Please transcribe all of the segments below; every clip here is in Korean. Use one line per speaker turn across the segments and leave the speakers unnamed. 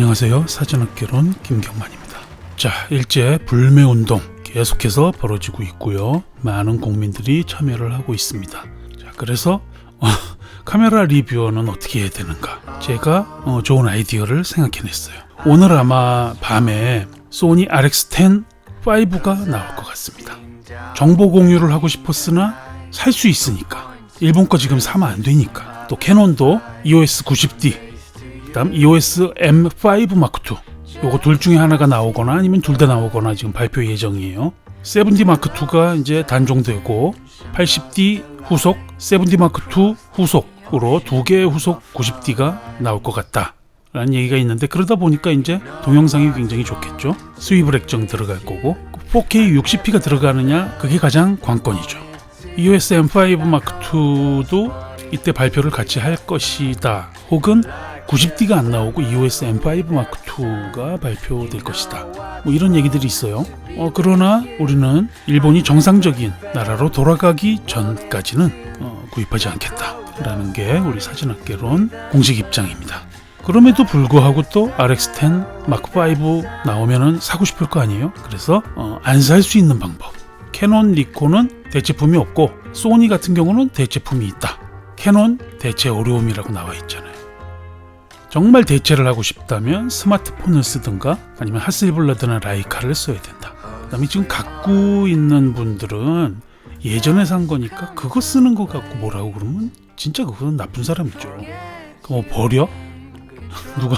안녕하세요. 사진학개론 김경만입니다. 자, 일제 불매운동 계속해서 벌어지고 있고요. 많은 국민들이 참여를 하고 있습니다. 자, 그래서 어, 카메라 리뷰어는 어떻게 해야 되는가? 제가 어, 좋은 아이디어를 생각해냈어요. 오늘 아마 밤에 소니 RX10 5가 나올 것 같습니다. 정보 공유를 하고 싶었으나 살 수 있으니까 일본 거 지금 사면 안 되니까 또 캐논도 EOS 90D 그다음 EOS M5 마크 2 요거 둘 중에 하나가 나오거나 아니면 둘 다 나오거나 지금 발표 예정이에요. 7D 마크 2가 이제 단종되고 80D 후속, 7D 마크 2 후속으로 두 개의 후속 90D가 나올 것 같다. 라는 얘기가 있는데 그러다 보니까 이제 동영상이 굉장히 좋겠죠. 스위블 액정 들어갈 거고 4K 60p가 들어가느냐 그게 가장 관건이죠. EOS M5 마크 2도 이때 발표를 같이 할 것이다. 혹은 90D가 안 나오고 EOS M5 마크 2가 발표될 것이다. 뭐 이런 얘기들이 있어요. 어, 그러나 우리는 일본이 정상적인 나라로 돌아가기 전까지는 어, 구입하지 않겠다라는 게 우리 사진학개론 공식 입장입니다. 그럼에도 불구하고 또 RX10 마크 5 나오면은 사고 싶을 거 아니에요? 그래서 어, 안살 수 있는 방법. 캐논, 니콘은 대체품이 없고 소니 같은 경우는 대체품이 있다. 캐논 대체 어려움이라고 나와 있잖아요. 정말 대체를 하고 싶다면 스마트폰을 쓰든가 아니면 하슬블라드나 라이카를 써야 된다. 그다음에 지금 갖고 있는 분들은 예전에 산 거니까 그거 쓰는 거 갖고 뭐라고 그러면 진짜 그건 나쁜 사람이죠. 뭐 버려? 누가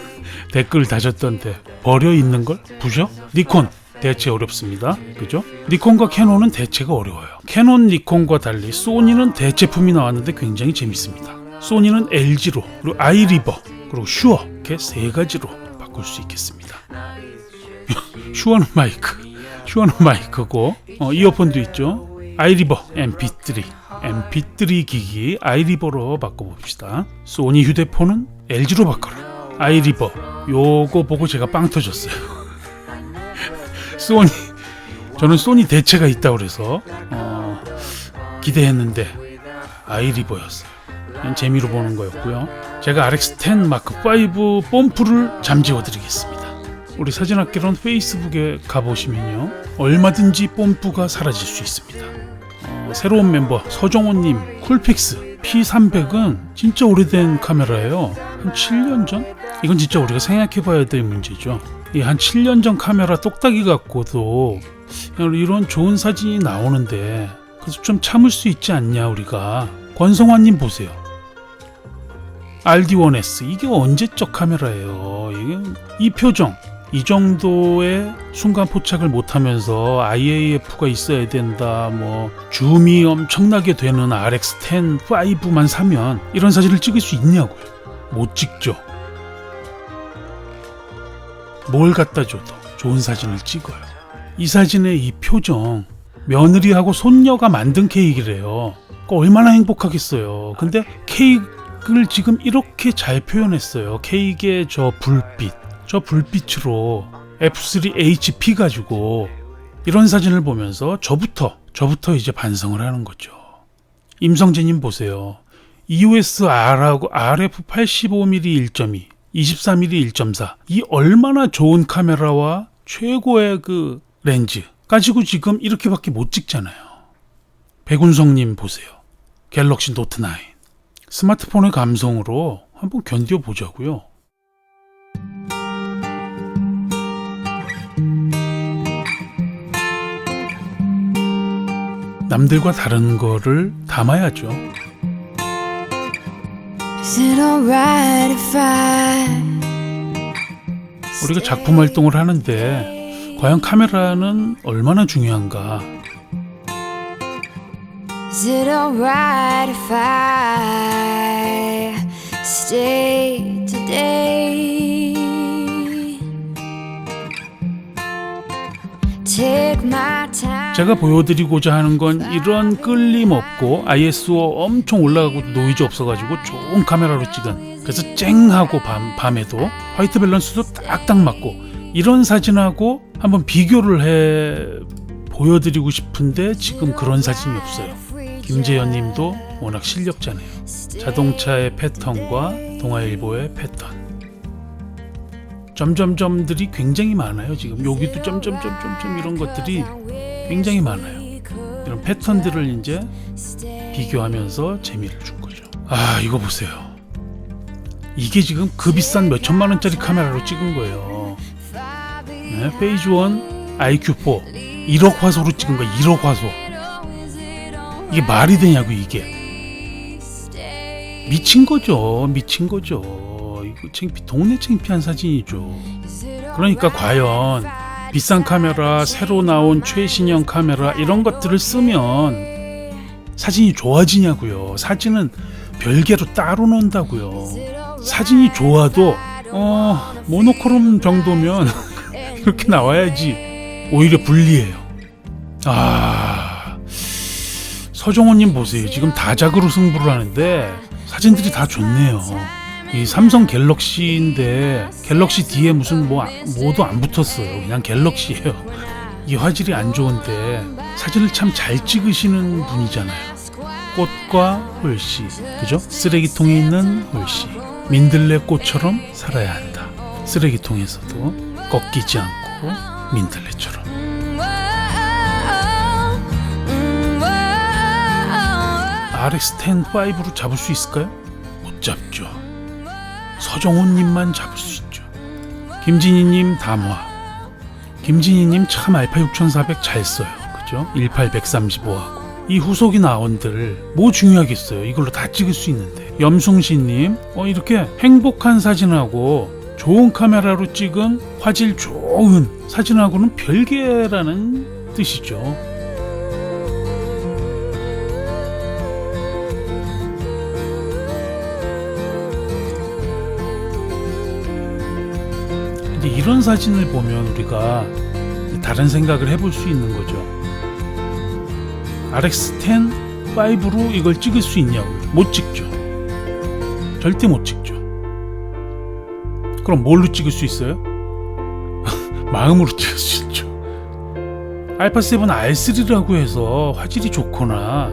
댓글 다셨던데 버려 있는 걸 부셔? 니콘 대체 어렵습니다. 그죠? 니콘과 캐논은 대체가 어려워요. 캐논, 니콘과 달리 소니는 대체품이 나왔는데 굉장히 재밌습니다. 소니는 LG로 그리고 아이리버 그리고 슈어 이렇게 세 가지로 바꿀 수 있겠습니다. 슈어는 마이크, 슈어는 마이크고 어, 이어폰도 있죠. 아이리버 MP3, MP3 기기 아이리버로 바꿔봅시다. 소니 휴대폰은 LG로 바꿔라. 아이리버 요거 보고 제가 빵 터졌어요. 소니 저는 소니 대체가 있다 그래서 어, 기대했는데 아이리버였어요. 그냥 재미로 보는 거였고요. 제가 RX10 마크 5 뽐프를 잠재워 드리겠습니다. 우리 사진학개론 페이스북에 가보시면요. 얼마든지 뽐프가 사라질 수 있습니다. 어, 새로운 멤버 서정호님 쿨픽스 P300은 진짜 오래된 카메라예요. 한 7년 전? 이건 진짜 우리가 생각해봐야 될 문제죠. 이 한 7년 전 카메라 똑딱이 갖고도 이런 좋은 사진이 나오는데 그래서 좀 참을 수 있지 않냐 우리가 권성환님 보세요. RD1S 이게 언제적 카메라예요. 이게 이 표정 이 정도의 순간 포착을 못하면서 IAF가 있어야 된다. 뭐 줌이 엄청나게 되는 RX10 5만 사면 이런 사진을 찍을 수 있냐고요. 못 찍죠. 뭘 갖다 줘도 좋은 사진을 찍어요. 이 사진의 이 표정 며느리하고 손녀가 만든 케이크래요. 얼마나 행복하겠어요. 근데 케이크 를 지금 이렇게 잘 표현했어요. 케이크의 저 불빛, 저 불빛으로 F3HP 가지고 이런 사진을 보면서 저부터 저부터 이제 반성을 하는 거죠. 임성재님 보세요. EOS R하고 RF 85mm 1.2, 24mm 1.4. 이 얼마나 좋은 카메라와 최고의 그 렌즈 가지고 지금 이렇게밖에 못 찍잖아요. 백운성님 보세요. 갤럭시 노트 9. 스마트폰의 감성으로 한번 견뎌 보자고요. 남들과 다른 거를 담아야죠. 우리가 작품 활동을 하는데 과연 카메라는 얼마나 중요한가?
Is it alright if I stay today? Take my time.
제가 보여드리고자 하는 건 이런 끌림 없고 ISO 엄청 올라가고 노이즈 없어가지고 좋은 카메라로 찍은 그래서 쨍하고 밤, 밤에도 화이트 밸런스도 딱딱 맞고 이런 사진하고 한번 비교를 해 보여드리고 싶은데 지금 그런 사진이 없어요. 김재현 님도 워낙 실력자네요. 자동차의 패턴과 동아일보의 패턴. 점점점들이 굉장히 많아요. 지금 여기도 점점점점점 이런 것들이 굉장히 많아요. 이런 패턴들을 이제 비교하면서 재미를 준 거죠. 아 이거 보세요. 이게 지금 그 비싼 몇 천만 원짜리 카메라로 찍은 거예요. 네, 페이지 1 IQ4 1억 화소로 찍은 거 1억 화소. 이게 말이 되냐고 이게 미친 거죠. 미친 거죠. 이거 창피 동네 창피한 사진이죠. 그러니까 과연 비싼 카메라, 새로 나온 최신형 카메라 이런 것들을 쓰면 사진이 좋아지냐고요. 사진은 별개로 따로 논다고요. 사진이 좋아도 어 모노크롬 정도면 이렇게 나와야지 오히려 불리해요. 아 서정호님 보세요. 지금 다작으로 승부를 하는데 사진들이 다 좋네요. 이 삼성 갤럭시인데 갤럭시 뒤에 무슨 뭐 아- 뭐도 안 붙었어요. 그냥 갤럭시예요. 이 화질이 안 좋은데 사진을 참 잘 찍으시는 분이잖아요. 꽃과 홀씨, 그죠? 쓰레기통에 있는 홀씨, 민들레 꽃처럼 살아야 한다. 쓰레기통에서도 꺾이지 않고 민들레처럼. RX10 5로 잡을 수 있을까요? 못 잡죠. 서정훈님만 잡을 수 있죠. 김진희님 담화. 김진희님 참 알파 6400 잘 써요. 그죠? 18135하고. 이 후속이 나온들 뭐 중요하겠어요. 이걸로 다 찍을 수 있는데. 염승신님, 어, 이렇게 행복한 사진하고 좋은 카메라로 찍은 화질 좋은 사진하고는 별개라는 뜻이죠. 근데 이런 사진을 보면 우리가 다른 생각을 해볼 수 있는 거죠. RX10 5로 이걸 찍을 수 있냐고? 못 찍죠. 절대 못 찍죠. 그럼 뭘로 찍을 수 있어요? 마음으로 찍을 수 있죠. 알파 7 R3라고 해서 화질이 좋거나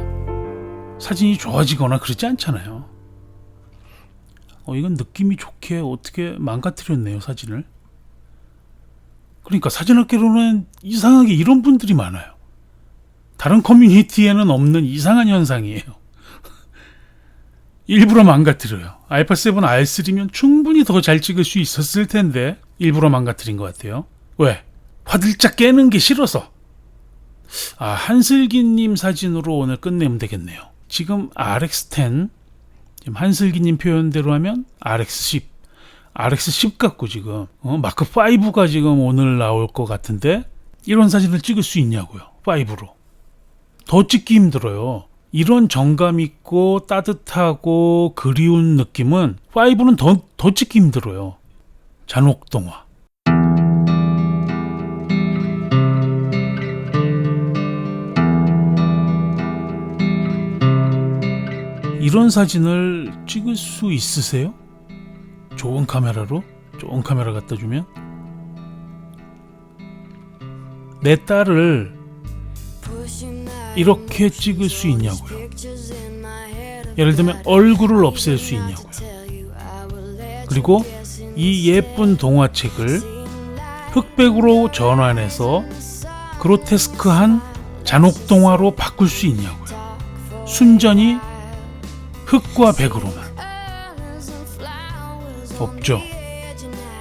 사진이 좋아지거나 그러지 않잖아요. 어, 이건 느낌이 좋게 어떻게 망가뜨렸네요, 사진을. 그러니까 사진학계로는 이상하게 이런 분들이 많아요. 다른 커뮤니티에는 없는 이상한 현상이에요. 일부러 망가뜨려요. 알파 7 R3면 충분히 더 잘 찍을 수 있었을 텐데 일부러 망가뜨린 것 같아요. 왜? 화들짝 깨는 게 싫어서. 아 한슬기님 사진으로 오늘 끝내면 되겠네요. 지금 RX10 지금 한슬기님 표현대로 하면 RX10 RX10 갖고 지금 어, 마크 5가 지금 오늘 나올 것 같은데 이런 사진을 찍을 수 있냐고요 5로. 더 찍기 힘들어요. 이런 정감 있고 따뜻하고 그리운 느낌은 5는 더, 더 찍기 힘들어요. 잔혹동화. 이런 사진을 찍을 수 있으세요? 좋은 카메라로 좋은 카메라 갖다 주면 내 딸을
이렇게 찍을 수 있냐고요?
예를 들면 얼굴을 없앨 수 있냐고요. 그리고 이 예쁜 동화책을 흑백으로 전환해서 그로테스크한 잔혹 동화로 바꿀 수 있냐고요. 순전히 흑과 백으로만 없죠.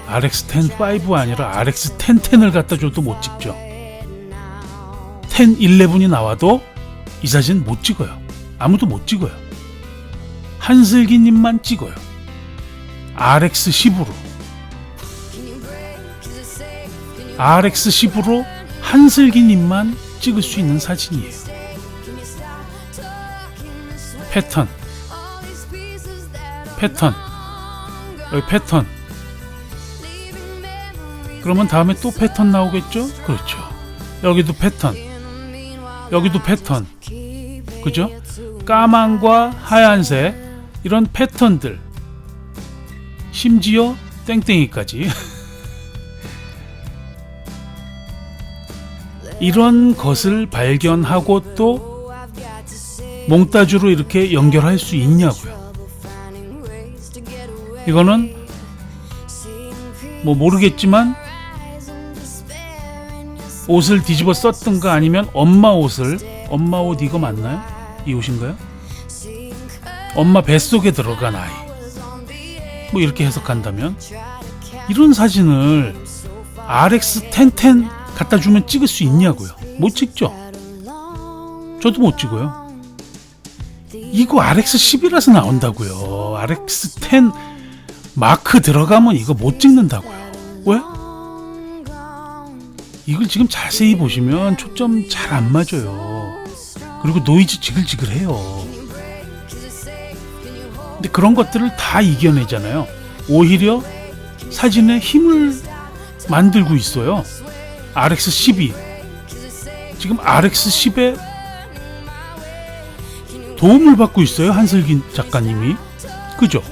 RX10 5 아니라 RX10 10을 갖다 줘도 못 찍죠. 10 11이 나와도 이 사진 못 찍어요. 아무도 못 찍어요. 한슬기님만 찍어요. RX 10으로 RX 10으로 한슬기님만 찍을 수 있는 사진이에요. 패턴, 패턴, 여기 패턴. 그러면 다음에 또 패턴 나오겠죠? 그렇죠. 여기도 패턴, 여기도 패턴. 그죠? 까만과 하얀색 이런 패턴들. 심지어 땡땡이까지. 이런 것을 발견하고 또 몽따주로 이렇게 연결할 수 있냐고요. 이거는 뭐 모르겠지만 옷을 뒤집어 썼던가 아니면 엄마 옷을 엄마 옷 이거 맞나요? 이 옷인가요? 엄마 뱃속에 들어간 아이. 뭐 이렇게 해석한다면 이런 사진을 RX1010 갖다 주면 찍을 수 있냐고요? 못 찍죠? 저도 못 찍어요. 이거 RX10이라서 나온다고요. RX10 마크 들어가면 이거 못 찍는다고요 왜? 이걸 지금 자세히 보시면 초점 잘 안 맞아요. 그리고 노이즈 지글지글해요. 근데 그런 것들을 다 이겨내잖아요. 오히려 사진에 힘을 만들고 있어요. RX12 지금 RX10에 도움을 받고 있어요 한슬기 작가님이. 그죠?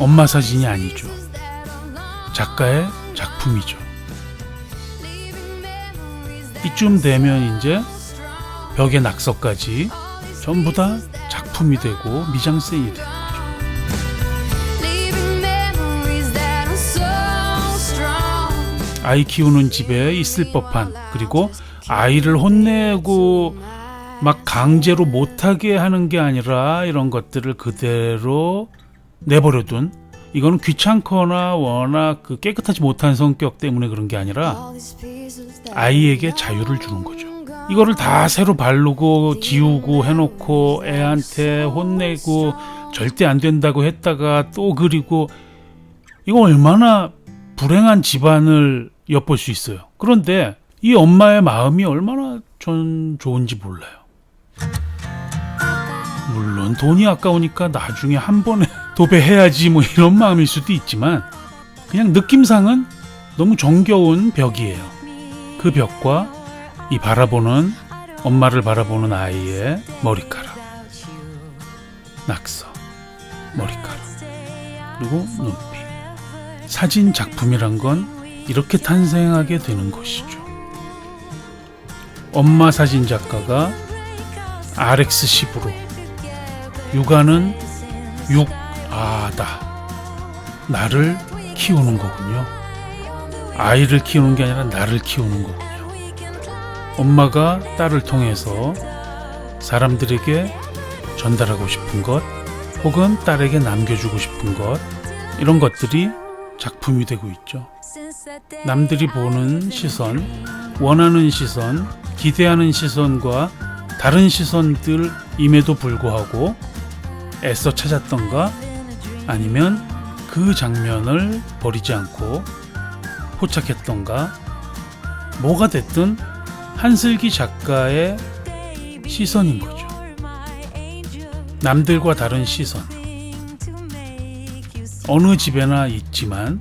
엄마 사진이 아니죠. 작가의 작품이죠. 이쯤 되면 이제 벽의 낙서까지 전부 다 작품이 되고 미장센이 되는 거죠. 아이 키우는 집에 있을 법한 그리고 아이를 혼내고 막 강제로 못하게 하는 게 아니라 이런 것들을 그대로 내버려둔 이거는 귀찮거나 워낙 그 깨끗하지 못한 성격 때문에 그런 게 아니라 아이에게 자유를 주는 거죠. 이거를 다 새로 바르고 지우고 해놓고 애한테 혼내고 절대 안 된다고 했다가 또 그리고 이거 얼마나 불행한 집안을 엿볼 수 있어요. 그런데 이 엄마의 마음이 얼마나 전 좋은지 몰라요. 물론 돈이 아까우니까 나중에 한 번에 도배해야지 뭐 이런 마음일 수도 있지만 그냥 느낌상은 너무 정겨운 벽이에요. 그 벽과 이 바라보는 엄마를 바라보는 아이의 머리카락, 낙서, 머리카락, 그리고 눈빛. 사진 작품이란 건 이렇게 탄생하게 되는 것이죠. 엄마 사진 작가가 RX10으로 육아는 육 아다. 나를 키우는 거군요. 아이를 키우는 게 아니라 나를 키우는 거군요. 엄마가 딸을 통해서 사람들에게 전달하고 싶은 것 혹은 딸에게 남겨주고 싶은 것 이런 것들이 작품이 되고 있죠. 남들이 보는 시선, 원하는 시선, 기대하는 시선과 다른 시선들임에도 불구하고 애써 찾았던가 아니면 그 장면을 버리지 않고 포착했던가 뭐가 됐든 한슬기 작가의 시선인 거죠. 남들과 다른 시선. 어느 집에나 있지만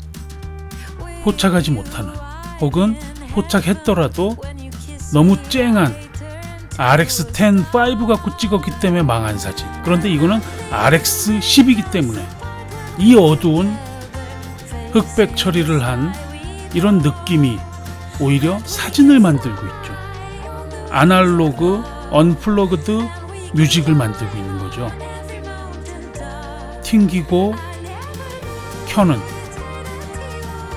포착하지 못하는 혹은 포착했더라도 너무 쨍한 RX10 5 갖고 찍었기 때문에 망한 사진. 그런데 이거는 RX10이기 때문에 이 어두운 흑백 처리를 한 이런 느낌이 오히려 사진을 만들고 있죠. 아날로그 언플러그드 뮤직을 만들고 있는 거죠. 튕기고 켜는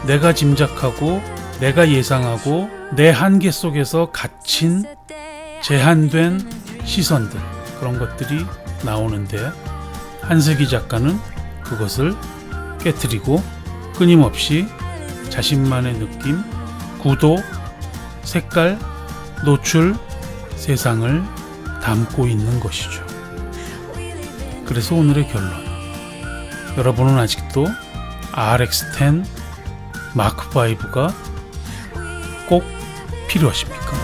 내가 짐작하고 내가 예상하고 내 한계 속에서 갇힌 제한된 시선들 그런 것들이 나오는데 한슬기 작가는 그것을 깨뜨리고 끊임없이 자신만의 느낌, 구도, 색깔, 노출, 세상을 담고 있는 것이죠. 그래서 오늘의 결론. 여러분은 아직도 RX10 마크 5가 꼭 필요하십니까?